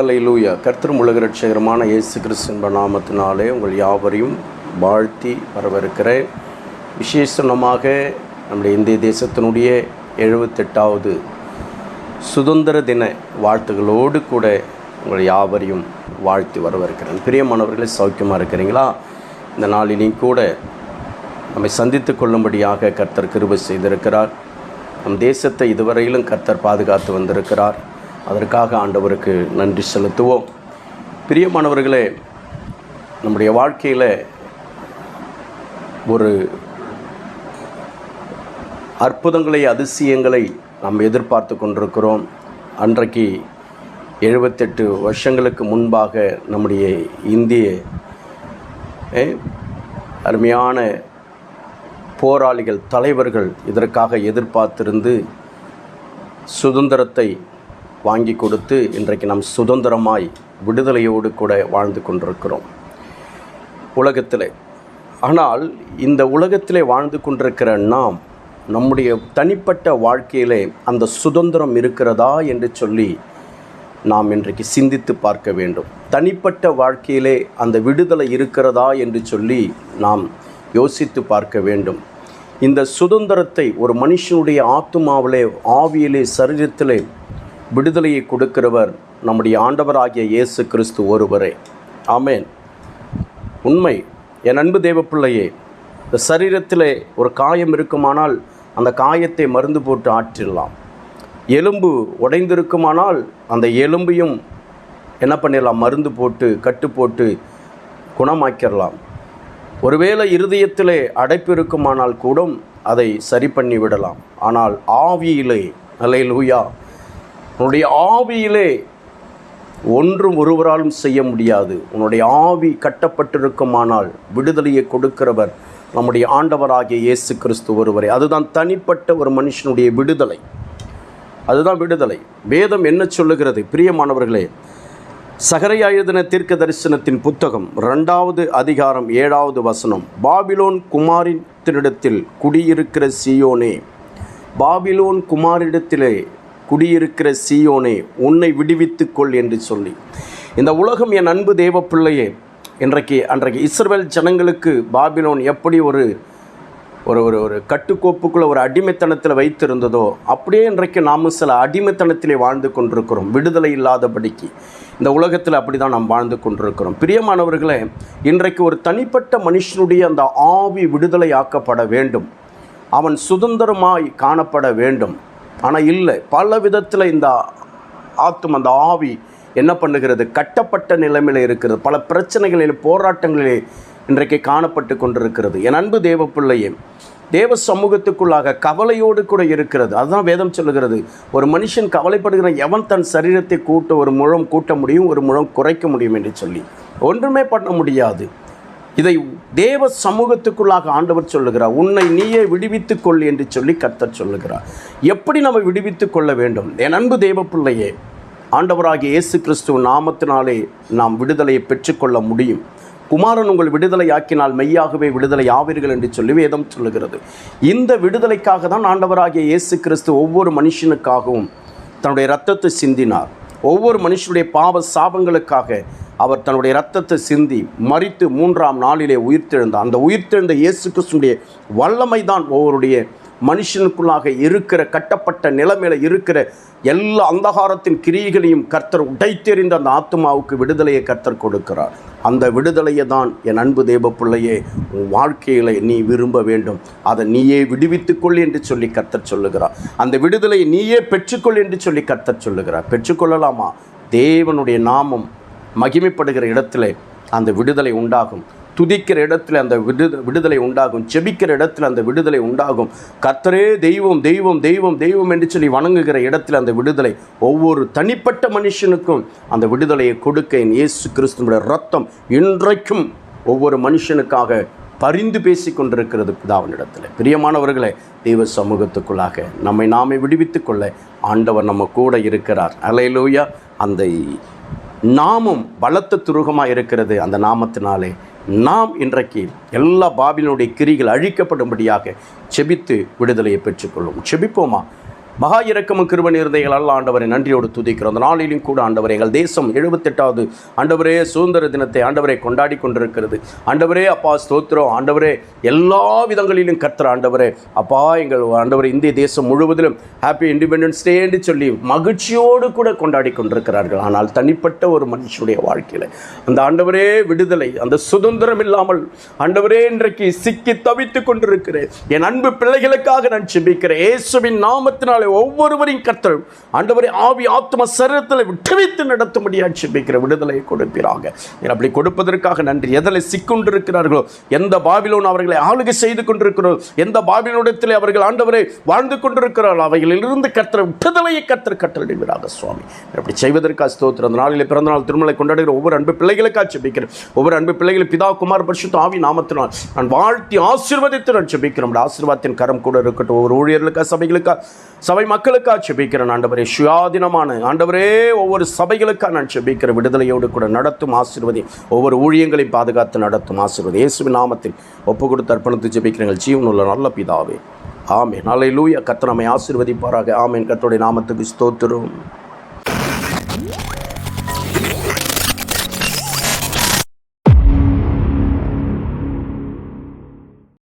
ஹalleluya கர்த்தர் உலக ரட்சகரமான இயேசு கிறிஸ்தன்ப நாமத்தினாலே உங்கள் யாவரையும் வாழ்த்தி வரவிருக்கிறேன் விசேஷமாக நம்முடைய இந்திய தேசத்தினுடைய எழுபத்தெட்டாவது சுதந்திர தின வாழ்த்துகளோடு கூட உங்கள் யாவரையும் வாழ்த்தி வரவிருக்கிறேன் பிரியமானவர்களே சௌக்கியமாக இருக்கிறீங்களா? இந்த நாளிலையும் கூட நம்மை சந்தித்து கொள்ளும்படியாக கர்த்தர் கிருபை செய்திருக்கிறார். நம் தேசத்தை இதுவரையிலும் கர்த்தர் பாதுகாத்து வந்திருக்கிறார். அதற்காக ஆண்டவருக்கு நன்றி செலுத்துவோம். பிரியமானவர்களே நம்முடைய வாழ்க்கையில் ஒரு அற்புதங்களை அதிசயங்களை நாம் எதிர்பார்த்து கொண்டிருக்கிறோம். அன்றைக்கு எழுபத்தெட்டு வருஷங்களுக்கு முன்பாக நம்முடைய இந்திய அருமையான போராளிகள் தலைவர்கள் இதற்காக எதிர்பார்த்திருந்து சுதந்திரத்தை வாங்கி கொடுத்து இன்றைக்கு நாம் சுதந்திரமாய் விடுதலையோடு கூட வாழ்ந்து கொண்டிருக்கிறோம். உலகத்தில். ஆனால் இந்த உலகத்திலே வாழ்ந்து கொண்டிருக்கிற நாம் நம்முடைய தனிப்பட்ட வாழ்க்கையிலே அந்த சுதந்திரம் இருக்கிறதா என்று சொல்லி நாம் இன்றைக்கு சிந்தித்து பார்க்க வேண்டும். தனிப்பட்ட வாழ்க்கையிலே அந்த விடுதலை இருக்கிறதா என்று சொல்லி நாம் யோசித்து பார்க்க வேண்டும். இந்த சுதந்திரத்தை ஒரு மனுஷனுடைய ஆத்துமாவிலே ஆவியிலே சரீரத்திலே விடுதலையை கொடுக்கிறவர் நம்முடைய ஆண்டவராகிய இயேசு கிறிஸ்து ஒருவரே. ஆமேன். உண்மை என் அன்பு தேவப்பிள்ளையே இந்த சரீரத்திலே ஒரு காயம் இருக்குமானால் அந்த காயத்தை மருந்து போட்டு ஆற்றிடலாம். எலும்பு உடைந்திருக்குமானால் அந்த எலும்பையும் என்ன பண்ணிடலாம் மருந்து போட்டு கட்டு போட்டு குணமாக்கிடலாம். ஒருவேளை இருதயத்திலே அடைப்பு இருக்குமானால் கூட அதை சரி பண்ணி விடலாம். ஆனால் ஆவியிலே அலையிலூயா உன்னுடைய ஆவியிலே ஒன்றும் ஒருவராலும் செய்ய முடியாது. உன்னுடைய ஆவி கட்டப்பட்டிருக்குமானால் விடுதலையை கொடுக்கிறவர் நம்முடைய ஆண்டவராகிய இயேசு கிறிஸ்து ஒருவரை. அதுதான் தனிப்பட்ட ஒரு மனுஷனுடைய விடுதலை. அதுதான் விடுதலை. வேதம் என்ன சொல்லுகிறது? பிரியமானவர்களே சகரையா எழுதின தீர்க்க தரிசனத்தின் புத்தகம் ரெண்டாவது அதிகாரம் ஏழாவது வசனம். பாபிலோன் குமாரித்தினிடத்தில் குடியிருக்கிற சியோனே பாபிலோன் குமாரிடத்திலே குடியிருக்கிற சீயோனே உன்னை விடுவித்துக்கொள் என்று சொல்லி. இந்த உலகம் என் அன்பு தேவ பிள்ளையே இன்றைக்கு அன்றைக்கு இஸ்ரேல் ஜனங்களுக்கு பாபிலோன் எப்படி ஒரு ஒரு ஒரு ஒரு கட்டுக்கோப்புக்குள்ள ஒரு அடிமைத்தனத்தில் வைத்திருந்ததோ அப்படியே இன்றைக்கு நாமும் சில அடிமைத்தனத்திலே வாழ்ந்து கொண்டிருக்கிறோம் விடுதலை இல்லாதபடிக்கு. இந்த உலகத்தில் அப்படி தான் நாம் வாழ்ந்து கொண்டிருக்கிறோம். பிரியமானவர்களே இன்றைக்கு ஒரு தனிப்பட்ட மனுஷனுடைய அந்த ஆவி விடுதலை ஆக்கப்பட வேண்டும். அவன் சுதந்திரமாய் காணப்பட வேண்டும். ஆனால் இல்லை. பல விதத்தில் இந்த ஆத்தும் அந்த ஆவி என்ன பண்ணுகிறது? கட்டப்பட்ட நிலைமையில் இருக்கிறது. பல பிரச்சனைகளில் போராட்டங்களிலே இன்றைக்கு காணப்பட்டு கொண்டிருக்கிறது. என் அன்பு தேவ பிள்ளையே தேவ சமூகத்துக்குள்ளாக கவலையோடு கூட இருக்கிறது. அதுதான் வேதம் சொல்லுகிறது. ஒரு மனுஷன் கவலைப்படுகிற எவன் தன் சரீரத்தை கூட்ட ஒரு முழம் கூட்ட முடியும் ஒரு முழம் குறைக்க முடியும் என்று சொல்லி. ஒன்றுமே பண்ண முடியாது. இதை தேவ சமூகத்துக்குள்ளாக ஆண்டவர் சொல்லுகிறார். உன்னை நீயே விடுவித்துக் கொள் என்று சொல்லி கர்த்தர் சொல்லுகிறார். எப்படி நம்ம விடுவித்துக் கொள்ள வேண்டும்? என் அன்பு தேவ பிள்ளையே ஆண்டவராகிய இயேசு கிறிஸ்துவ நாமத்தினாலே நாம் விடுதலையை பெற்றுக்கொள்ள முடியும். குமாரன் உங்கள் விடுதலை ஆக்கினால் மெய்யாகவே விடுதலை ஆவீர்கள் என்று சொல்லி வேதம் சொல்லுகிறது. இந்த விடுதலைக்காக தான் ஆண்டவராகிய இயேசு கிறிஸ்து ஒவ்வொரு மனுஷனுக்காகவும் தன்னுடைய ரத்தத்தை சிந்தினார். ஒவ்வொரு மனுஷனுடைய பாவ சாபங்களுக்காக அவர் தன்னுடைய ரத்தத்தை சிந்தி மறித்து மூன்றாம் நாளிலே உயிர்த்தெழுந்தார். அந்த உயிர்த்தெழுந்த இயேசு கிறிஸ்துடைய வல்லமை தான் ஒவ்வொருடைய மனுஷனுக்குள்ளாக இருக்கிற கட்டப்பட்ட நிலைமையில இருக்கிற எல்லா அந்தகாரத்தின் கிரியைகளையும் கர்த்தர் உடைத்தெறிந்த அந்த ஆத்மாவுக்கு விடுதலையை கர்த்தர் கொடுக்கிறார். அந்த விடுதலையை தான் என் அன்பு தேவ பிள்ளையே உன் வாழ்க்கையில நீ விரும்ப வேண்டும். அதை நீயே விடுவித்துக்கொள் என்று சொல்லி கத்தர் சொல்லுகிறார். அந்த விடுதலையை நீயே பெற்றுக்கொள் என்று சொல்லி கத்தர் சொல்லுகிறார். பெற்றுக்கொள்ளலாமா? தேவனுடைய நாமம் மகிமைப்படுகிற இடத்துல அந்த விடுதலை உண்டாகும். துதிக்கிற இடத்துல அந்த விடு விடுதலை உண்டாகும். செபிக்கிற இடத்துல அந்த விடுதலை உண்டாகும். கர்த்தரே தெய்வம் தெய்வம் தெய்வம் தெய்வம் என்று சொல்லி வணங்குகிற இடத்துல அந்த விடுதலை ஒவ்வொரு தனிப்பட்ட மனுஷனுக்கும் அந்த விடுதலையை கொடுக்க என் இயேசு கிறிஸ்துவோட ரத்தம் இன்றைக்கும் ஒவ்வொரு மனுஷனுக்காக பரிந்து பேசி கொண்டிருக்கிறது பிதாவினிடத்தில். பிரியமானவர்களே தெய்வ சமூகத்துக்குள்ளாக நம்மை நாமே விடுவித்து கொள்ள ஆண்டவர் நம்ம கூட இருக்கிறார். அலையிலூயா அந்த நாமம் பலத்த துருகமாக இருக்கிறது அந்த நாமத்தினாலே. நாம் இன்றைக்கு எல்லா பாபினுடைய கிரிகள் அழிக்கப்படும்படியாக செபித்து விடுதலையை பெற்றுக்கொள்ளும் செபிப்போமா? மகா இரக்கமும் கிருப இருந்தைகள் ஆண்டவரை நன்றியோடு துதிக்கிறோம். அந்த நாளிலும் கூட ஆண்டவரை எங்கள் தேசம் எழுபத்தெட்டாவது ஆண்டவரே சுதந்திர தினத்தை ஆண்டவரை கொண்டாடி கொண்டிருக்கிறது. ஆண்டவரே அப்பா ஸ்தோத்திரம். ஆண்டவரே எல்லா விதங்களிலும் கத்துற ஆண்டவரே. அப்பா எங்கள் ஆண்டவர் இந்திய தேசம் முழுவதிலும் ஹாப்பி இண்டிபெண்டன்ஸ் டே என்று சொல்லி மகிழ்ச்சியோடு கூட கொண்டாடி கொண்டிருக்கிறார்கள். ஆனால் தனிப்பட்ட ஒரு மனுஷனுடைய வாழ்க்கையில் அந்த ஆண்டவரே விடுதலை அந்த சுதந்திரம் இல்லாமல் ஆண்டவரே இன்றைக்கு சிக்கி தவித்துக் கொண்டிருக்கிறேன். என் அன்பு பிள்ளைகளுக்காக நான் சிபிக்கிறேன் இயேசுவின் நாமத்தினாலே ஒவ்வொருவரையும் கத்தல் ஆண்டவரை ஆவி ஆத்ம சரீரத்தில் விட்டுவித்து நடத்தும்படியாக செபிக்கிற விடுதலையை கொடுப்பீராக. அப்படி கொடுப்பதற்காக நன்றி. எதில் சிக்கொண்டிருக்கிறார்களோ எந்த பாபிலோன் அவர்களை ஆளுகை செய்து கொண்டிருக்கிறோம் எந்த பாபிலோனத்தில் அவர்கள் ஆண்டவரை வாழ்ந்து கொண்டிருக்கிறார்கள் அவைகளிலிருந்து கர்த்தர் விடுதலையை கர்த்தர் கட்டளிடுகிறாங்க சுவாமி. அப்படி செய்வதற்காக ஸ்தோத்திரம். அந்த நாளிலே பிறந்த நாள் திருமலை கொண்டாடுகிற ஒவ்வொரு அன்பு பிள்ளைகளுக்காக செபிக்கிறேன் ஒவ்வொரு அன்பு பிள்ளைகளை பிதா குமார் பரிசுத்த ஆவி நாமத்தினால் நான் வாழ்த்தி ஆசீர்வதித்து நான் செபிக்கிறோம் ஆசீர்வாதத்தின் கரம் கூட இருக்கட்டும். ஒவ்வொரு ஊழியர்களுக்காக சபைகளுக்காக சபை மக்களுக்காக செபிக்கிறேன் ஆண்டவரே. சுயாதீனமான ஆண்டவரே ஒவ்வொரு சபைகளுக்காக நான் செபிக்கிற விடுதலையோடு கூட நடத்தும் ஆசீர்வதி ஒவ்வொரு ஊழியங்களையும் பாதுகாத்து நடத்தும் ஆசிர்வதி. இயேசுவின் நாமத்தில் ஒப்பு கொடுத்து அர்ப்பணித்து ஜெபிக்கிறீர்கள். ஜீவனுள்ள நல்ல பிதாவே. ஆமென். நாளை லூயா கத்தனமை நம்மை ஆசீர்வதிப்பாராக. ஆமென். கர்த்தருடைய நாமத்துக்கு ஸ்தோத்திரம்.